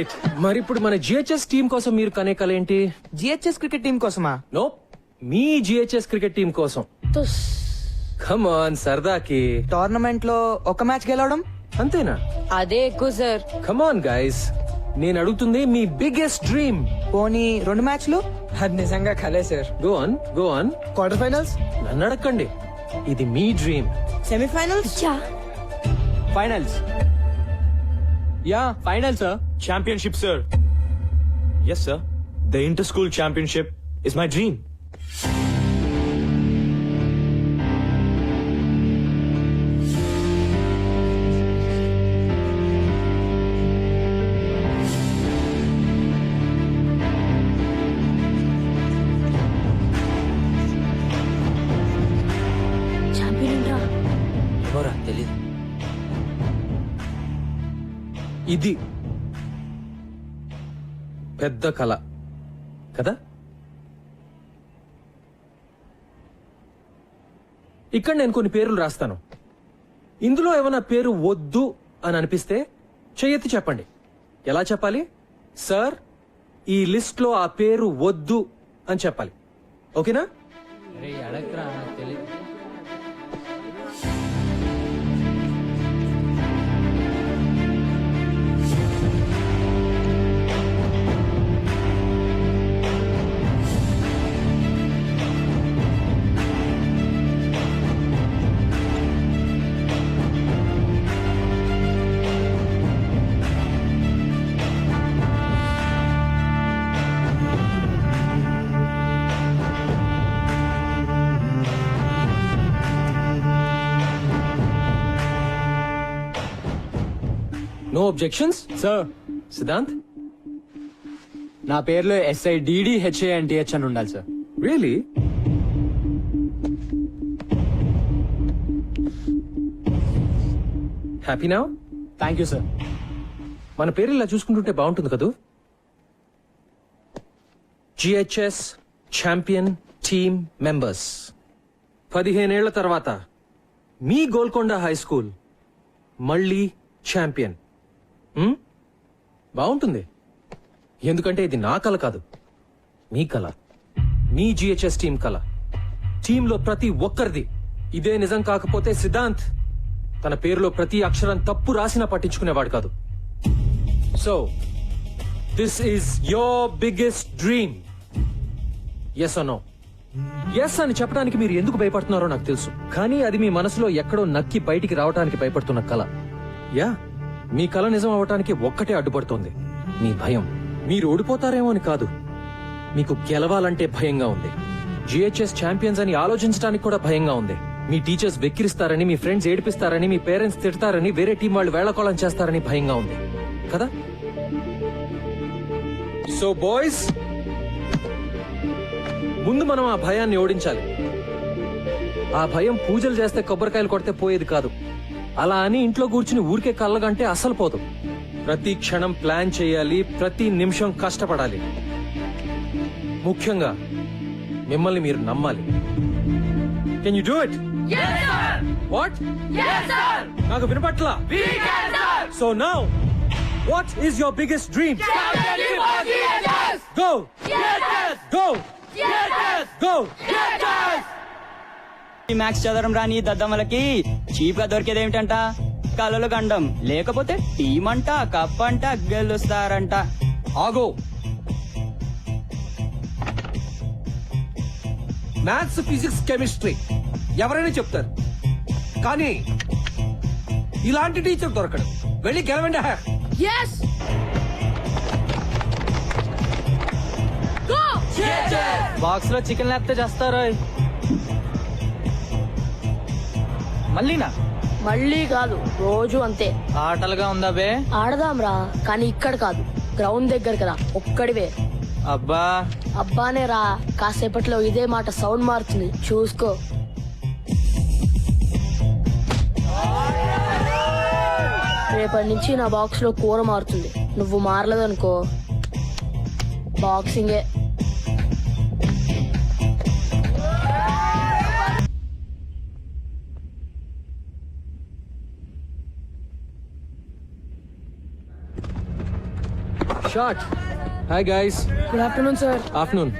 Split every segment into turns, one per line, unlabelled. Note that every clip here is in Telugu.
గ్రేట్ మరి ఇప్పుడు మన జిహెచ్ఎస్ టీం కోసం మీరు కనే కల ఏంటి
జిహెచ్ఎస్ క్రికెట్ టీం కోసమా?
నో మీ జిహెచ్ఎస్ క్రికెట్ టీం కోసం. కమాన్ సరదాకి.
టోర్నమెంట్లో ఒక మ్యాచ్ గెలవడం?
అంతేనా?
అదే ఎక్కువ సార్.
కమాన్ గైస్ నేను అడుగుతుంది మీ బిగ్గెస్ట్ డ్రీమ్
పోనీ రెండు మ్యాచ్లు అది నిజంగా కలే sir.
Go on go on
quarter finals
నన్ను అడగండి ఇది మీ dream
semifinals
yeah.
Finals Yeah, final, sir.
Championship, sir. Yes, sir. The inter-school championship is my dream.
ఇది పెద్ద కళ కదా? ఇక్కడ నేను కొన్ని పేర్లు రాస్తాను. ఇందులో ఏమైనా పేరు వద్దు అని అనిపిస్తే చెయ్యెత్తి చెప్పండి. ఎలా చెప్పాలి? సార్ ఈ లిస్ట్లో ఆ పేరు వద్దు అని చెప్పాలి. ఓకేనా? నో అబ్జెక్షన్స్
సార్
సిద్ధాంత్
నా పేరులో SI DD H A N T H అని ఉండాలి sir
really happy now
thank you sir
మన పేరు ఇలా చూసుకుంటుంటే బాగుంటుంది కదూ? G H S champion team members పదిహేనేళ్ళ తర్వాత మీ గోల్కొండ హై స్కూల్ మళ్ళీ ఛాంపియన్? బాగుంటుంది. ఎందుకంటే ఇది నా కళ కాదు. మీ కళ మీ జిహెచ్ఎస్ టీం కళ టీంలో ప్రతి ఒక్కరిది. ఇదే నిజం కాకపోతే సిద్ధాంత్ తన పేరులో ప్రతి అక్షరం తప్పు రాసినా పట్టించుకునేవాడు కాదు. So this is your biggest dream yes అనో ఎస్ అని చెప్పడానికి మీరు ఎందుకు భయపడుతున్నారో నాకు తెలుసు. కానీ అది మీ మనసులో ఎక్కడో నక్కి బయటికి రావడానికి భయపడుతున్న కళ యా మీ కళ నిజం అవటానికి ఒక్కటే అడ్డుపడుతోంది. మీ భయం. మీరు ఓడిపోతారేమో అని కాదు. మీకు గెలవాలంటే భయంగా ఉంది. జిహెచ్ఎస్ ఛాంపియన్స్ అని ఆలోచించడానికి కూడా భయంగా ఉంది. మీ టీచర్స్ వెక్కిరిస్తారని మీ ఫ్రెండ్స్ ఏడిపిస్తారని మీ పేరెంట్స్ తిడతారని వేరే టీం వాళ్ళు వేళకోళం చేస్తారని భయంగా ఉంది. కదా? సో బాయ్స్ ముందు మనం ఆ భయాన్ని ఓడించాలి. ఆ భయం పూజలు చేస్తే కొబ్బరికాయలు కొడితే పోయేది కాదు. అలా అని ఇంట్లో కూర్చుని ఊరికే కళ్ళగంటే అస్సలు పోదు. ప్రతి క్షణం ప్లాన్ చేయాలి ప్రతి నిమిషం కష్టపడాలి. ముఖ్యంగా మిమ్మల్ని మీరు నమ్మాలి. Can you do it what నాకు వినపట్లా? So now what is your biggest dream go go go
maths చదవడం రాని ఈ దద్దమ్మలకి చీప్గా దొరికేది ఏమిటంట? కలలు గండం. లేకపోతే టీం అంట కప్ అంట గెలుస్తారంట.
ఆగో. మ్యాథ్స్ ఫిజిక్స్ కెమిస్ట్రీ ఎవరైనా చెప్తారు. కానీ ఇలాంటి టీచర్ దొరకడు. వెళ్ళి గెలవండి
ఎస్
బాక్స్లో చికెన్ లేకపోతే చేస్తారా మళ్ళీనా?
మళ్ళీ కాదు రోజు అంతే.
ఆటలుగా ఉందా బే?
ఆడదాంరా కానీ ఇక్కడ కాదు. గ్రౌండ్ దగ్గర కదా ఒక్కడివే.
అబ్బా.
అబ్బానే రా కాసేపట్లో ఇదే మాట సౌండ్ మారుతుంది చూసుకో. రేపటి నుంచి నా బాక్స్లో కూర మారుతుంది. నువ్వు మారలేదనుకో. బాక్సింగే.
Short hi guys
good afternoon sir
afternoon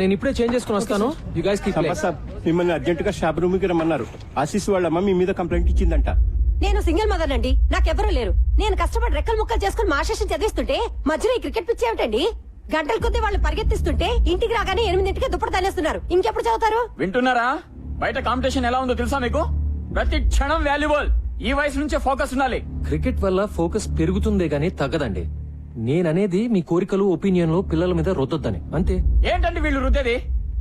నేను ఇప్పుడే చేంజ్ చేసుకుని వస్తాను. యూ గైస్ కీప్
సంపత్ సాబ్ మిమ్మల్ని అర్జెంట్గా షాప్ రూమ్కి రమ్మన్నారు. ఆశీస్ వాళ్ళమ్మ మీ మీద కంప్లైంట్ ఇచ్చిందంట.
నేను సింగిల్ మదర్ అండి. నాకెవరూ లేరు. నేను కష్టపడి రెక్కలు ముక్కలు చేసుకుని మా శేషం చదివిస్తుంటే మధ్యలో ఈ క్రికెట్ పిచ్చి ఏమిటండి? గంటల కొద్దీ వాళ్ళు పరిగెత్తిస్తుంటే ఇంటికి రాగానే ఎనిమిదింటికి దుప్పటి తనేస్తున్నారు ఇంకెప్పుడు చదువుతారు?
వింటున్నారా? బయట కాంపిటీషన్ ఎలా ఉందో తెలుసా మీకు? ప్రతి క్షణం వాల్యుబుల్ ఈ వయసు నుంచే ఫోకస్ ఉండాలి.
క్రికెట్ వల్ల ఫోకస్ పెరుగుతుందే గానీ తగ్గదండి. నేననేది మీ కోరికలు ఒపీనియన్లు పిల్లల మీద రుద్దొద్దని. అంతే.
ఏంటండి వీళ్ళు రుద్దేది?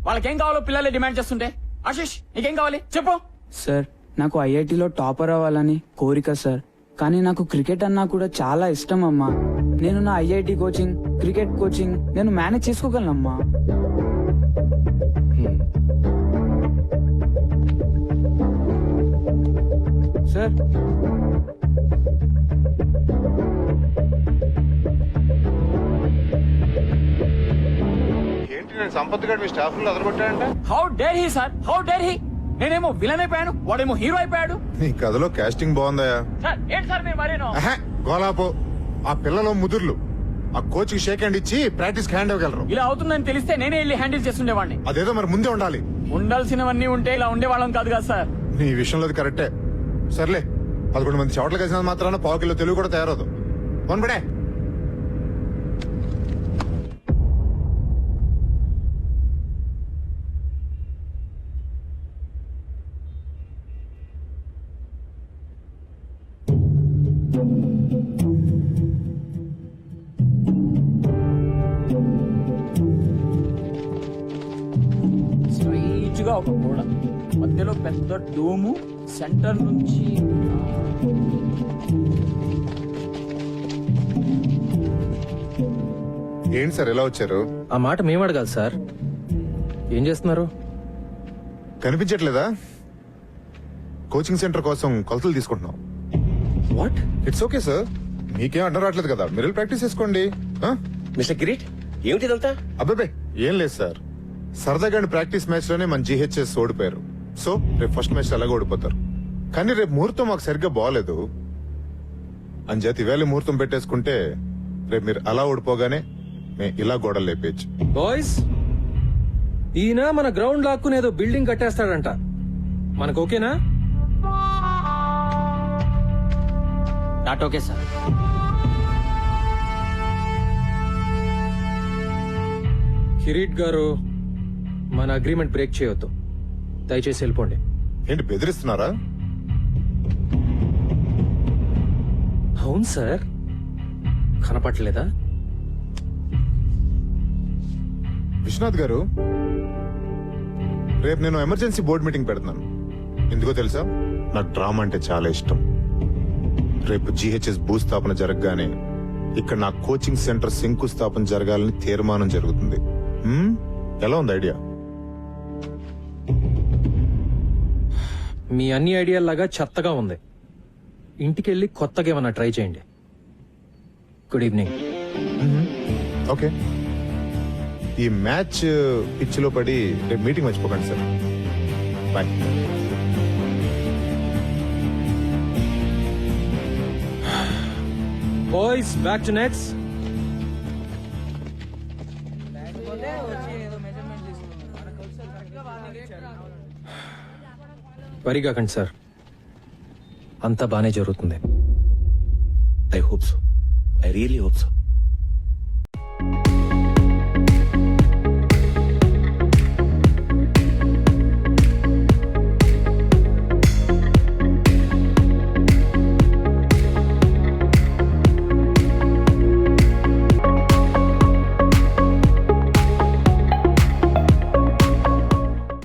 వాళ్ళకేం కావాలో పిల్లలే డిమాండ్ చేస్తుంటే. ఆశిష్ నీకేం కావాలి? చెప్పు.
సార్ నాకు ఐఐటిలో టాపర్ అవ్వాలని కోరిక సార్. కానీ నాకు క్రికెట్ అన్నా కూడా చాలా ఇష్టం అమ్మా. నేను నా ఐఐటి కోచింగ్ క్రికెట్ కోచింగ్ నేను మేనేజ్ చేసుకోగలనమ్మా. సార్
నేను సంపత్ గారు మీ స్టాఫ్లో అదరగొట్టాడంట
how dare he sir how dare he నేనేమో విలన్ అయిపోయాను వాడేమో హీరో అయిపోయాడు.
నీ కథలో కాస్టింగ్ బాగుందయా
సార్ ఏంటి సార్ మీరు మరేనో?
అహే, గోలాపో ఆ పిల్లలు ముదుర్లు. ఆ కోచ్కి షేక్ హ్యాండ్ ఇచ్చి ప్రాక్టీస్ హ్యాండ్ ఇవ్వగలరు.
ఇలా అవుతుందని తెలిస్తే నేనే వెళ్ళి హ్యాండిల్ చేస్తుండేవాడిని.
అదేదో మరి ముందే ఉండాలి.
ఉండాల్సినవన్నీ ఉంటే ఇలా ఉండేవాళ్ళం కాదు కదా సార్
నీ విషయంలో అది కరెక్టే. సర్లే పదకొండు మంది చోట్ల కలిసిన మాత్రాన పావు కిలో తెలుగు కూడా తయారదు వన్ బడే
స్ట్రైట్గా ఒక గోడ. మధ్యలో పెద్ద డోము. సెంటర్ నుంచి
ఏంటి సార్ ఎలా వచ్చారు?
ఆ మాట మేము అడగాలి సార్. ఏం చేస్తున్నారు?
కనిపించట్లేదా? కోచింగ్ సెంటర్ కోసం కొలతలు తీసుకుంటున్నాం.
వాట్
ఇట్స్ ఓకే సార్ మీకేం అడ్డం రావట్లేదు కదా. మీరు ప్రాక్టీస్ చేసుకోండి?
మిస్టర్ కిరీట్ ఏమిటిదంతా
అబ్బాబే ఏం లేదు సార్. సరదాగా ప్రాక్టీస్ మ్యాచ్లోనే మన జీహెచ్ఎస్ ఓడిపోయారు. సో రేపు ఫస్ట్ మ్యాచ్ అలాగే ఓడిపోతారు. కానీ రేపు ముహూర్తం మాకు సరిగ్గా బాగలేదు. అంచేత ఇవాళ ముహూర్తం పెట్టేసుకుంటే రేపు మీరు అలా ఓడిపోగానే మేము ఇలా గోడలు లేపేయచ్చు.
బాయ్స్ ఈయన మన గ్రౌండ్ లాక్కుని ఏదో బిల్డింగ్ కట్టేస్తాడంట. మనకు ఓకేనా?
Not okay sir.
కిరీట్ గారు మన అగ్రిమెంట్ బ్రేక్ చేయొద్దు. దయచేసి వెళ్ళిపోండి.
ఏంటి బెదిరిస్తున్నారా?
అవును సార్. కనపట్లేదా
విశ్వనాథ్ గారు రేపు నేను ఎమర్జెన్సీ బోర్డు మీటింగ్ పెడుతున్నాను. ఎందుకో తెలుసా? నాకు డ్రామా అంటే చాలా ఇష్టం. రేపు జీహెచ్ఎస్ భూస్థాపన జరగగానే ఇక్కడ నా కోచింగ్ సెంటర్ శంకుస్థాపన జరగాలని తీర్మానం జరుగుతుంది? ఎలా ఉంది ఐడియా?
మీ అన్ని ఐడియాలాగా చెత్తగా ఉంది. ఇంటికెళ్ళి కొత్తగా ఏమన్నా ట్రై చేయండి. Good evening
okay. ఈ మ్యాచ్ పిచ్లో పడి రేపు మీటింగ్ మర్చిపోకండి sir. Bye
boys back to nets వరి కాకండి సార్. అంతా బానే జరుగుతుంది.
I hope so I really hope so